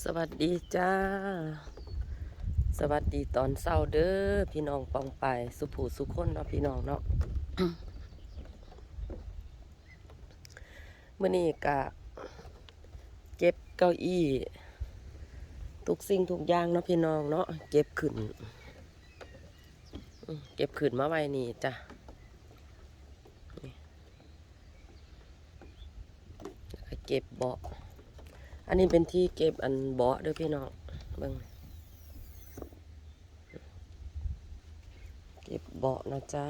สวัสดีจ้า สวัสดีตอนเศร้าเด้อพี่น้องปองไปสุผูสุคนเนาะพี่น้องเนาะเมื่อนี้กะเก็บเก้าอี้ทุกสิ่งทุกอย่างเนาะพี่น้องเนาะเก็บขึ้นเก็บขึ้นมาไว้นี่จ้ะเก็บเบาะ อันนี้เป็นที่เก็บอันเบาะด้อพี่น้องเบิ่งเก็บเบาะนะจ๊ะ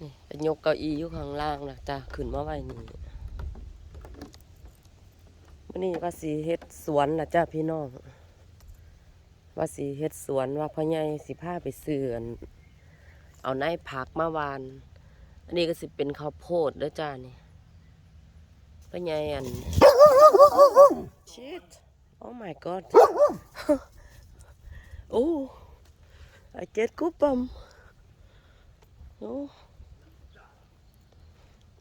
นี่เป็นยกเก้าอี้อยู่ข้างล่างนะจ๊ะขึ้นมาไว้นี่วันนี้ว่าสีเฮ็ดสวนนะจ๊ะพี่น้องว่าสีเฮ็ดสวนว่าพ่อใหญ่สิพาไปซื้ออัน เอาในผักมาวาน อันนี้ก็สิเป็นข้าวโพดเด้อจ้านี่พ่อใหญ่อัน shit oh my god โอ้ I get goosebump โอ้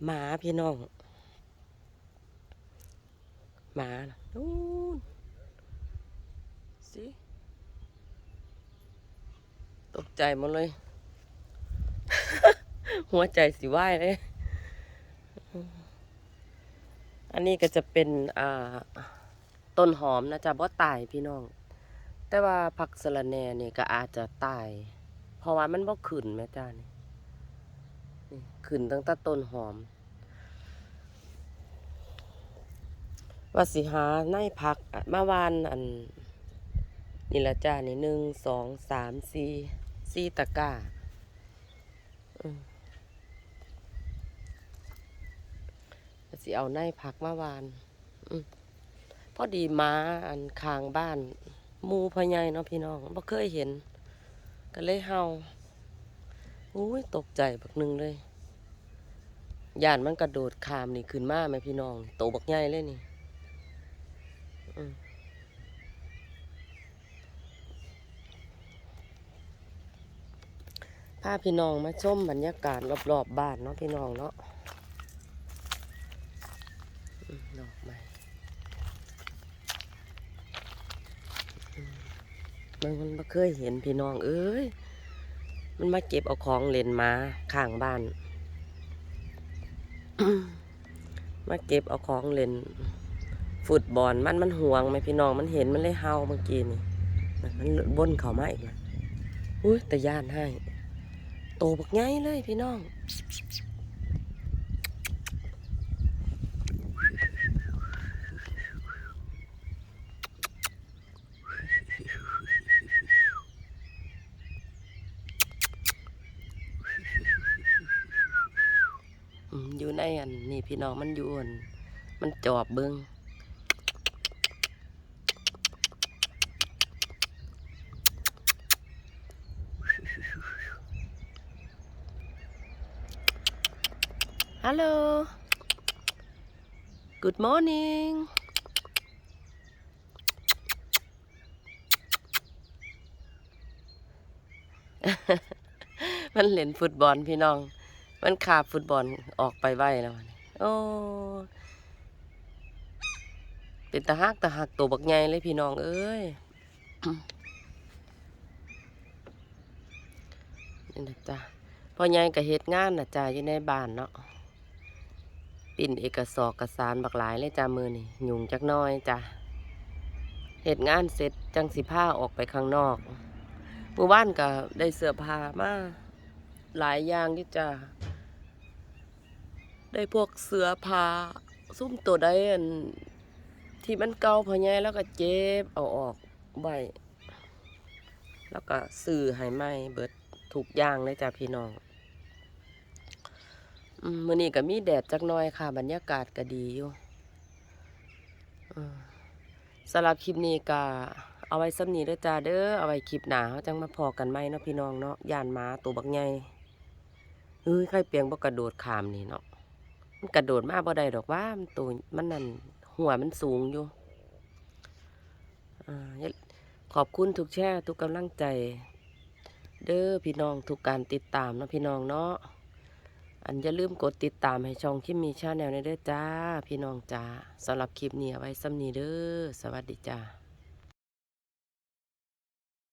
หมาพี่น้อง หมาน่ะนู่นสิตกใจหมดเลย หัวใจสิว่ายเลย อันนี้ก็จะเป็นอ่าต้นหอมนะจ๊ะบ่ตายพี่น้อง แต่ว่าผักสะระแหน่นี่ก็อาจจะตาย เพราะว่ามันบ่ขึ้นแม่จ้านี่ขึ้นตั้งแต่ต้นหอม ว่าสิหาในผักอะมาวานอันนี่ละจ้านี่หนึ่งสองสามสี่สี่ตะกร้าก็ สิเอาในผักมาวานพอดีม้าอันคางบ้านมูพ่อใหญ่เนาะพี่น้องบ่เคยเห็น ก็เลยเฮาอุ้ยตกใจบักหนึ่งเลยย่านมันกระโดดขามนี่ขึ้นมาไหมพี่น้องโตบักใหญ่เลยนี่อืมพาพี่น้องมาชมบรรยากาศรอบๆบ้านเนาะพี่น้องเนาะ อืมดอกไมันมันเคยเห็นพี่น้อง เอ้ย มันมาเก็บเอาของเล่นมาข้างบ้าน มาเก็บเอาของเล่นฟุตบอลมันมันห่วงไหมพี่น้องมันเห็นมันเลยเฮาเมื่อกี้นี่มันบนเขามาอีกแล้วอุ้ยแต่ย่านให้ โตบักไงเลยพี่น้อง อยู่ในอันนี่พี่น้องมันอยู่อันมันจอบเบิงฮัลโหล good morning มันเล่นฟุตบอลพี่น้อง มันขาบฟุตบอลออกไปไวแล้วโอ้เป็นตาหักตาหักตัวบักใหญ่เลยพี่น้องเอ้ยนี่นะจ้ะพ่อใหญ่ก็เฮ็ดงานนะจ้ะอยู่ในบ้านเนาะปิ่นเอกสารกสารบักหลายเลยจ้ะมือนี่ยุงจักน้อยจ้ะเฮ็ดงานเสร็จจังสิผ้าออกไปข้างนอกเมื่อวานก็ได้เสื้อผ้ามาหลายอย่างที่จ้ะ ได้พวกเสือผ้าซุ่มตัวใดอันที่มันเก่าพอใหญ่แล้วก็เจ็บเอาออกไว้แล้วก็ซื้อให้ใหม่เบิดถูกย่างเลยจ้ะพี่น้องมมื้อนี้ก็มีแดดจักหน่อยค่ะ บรรยากาศก็ดีอยู่สำหรับคลิปนี้ก็เอาไว้ซ้ำนี้เด้อจ้าเด้อเอาไว้คลิปหนาเฮาจังมาพอกันใหมเนาะพี่น้องเนาะยานหมาตัวบักใหญ่เอ้ยใครเปียงบ่กระโดดขามนี่เนาะ มันกระโดดมาบ่ได้ดอกว่ามันตัวมันนั่นหัวมันสูงอยู่อขอบคุณทุกแช่ทุกกำลังใจ เด้อพี่น้องทุกการติดตามนะพี่น้องเนาะอันอย่าลืมกดติดตามให้ช่องคิมมีชาแนลในเด้อจ้า พี่น้องจ้าสำหรับคลิปนี้เอาไว้ซ้ำนี้เด้อสวัสดีจ้า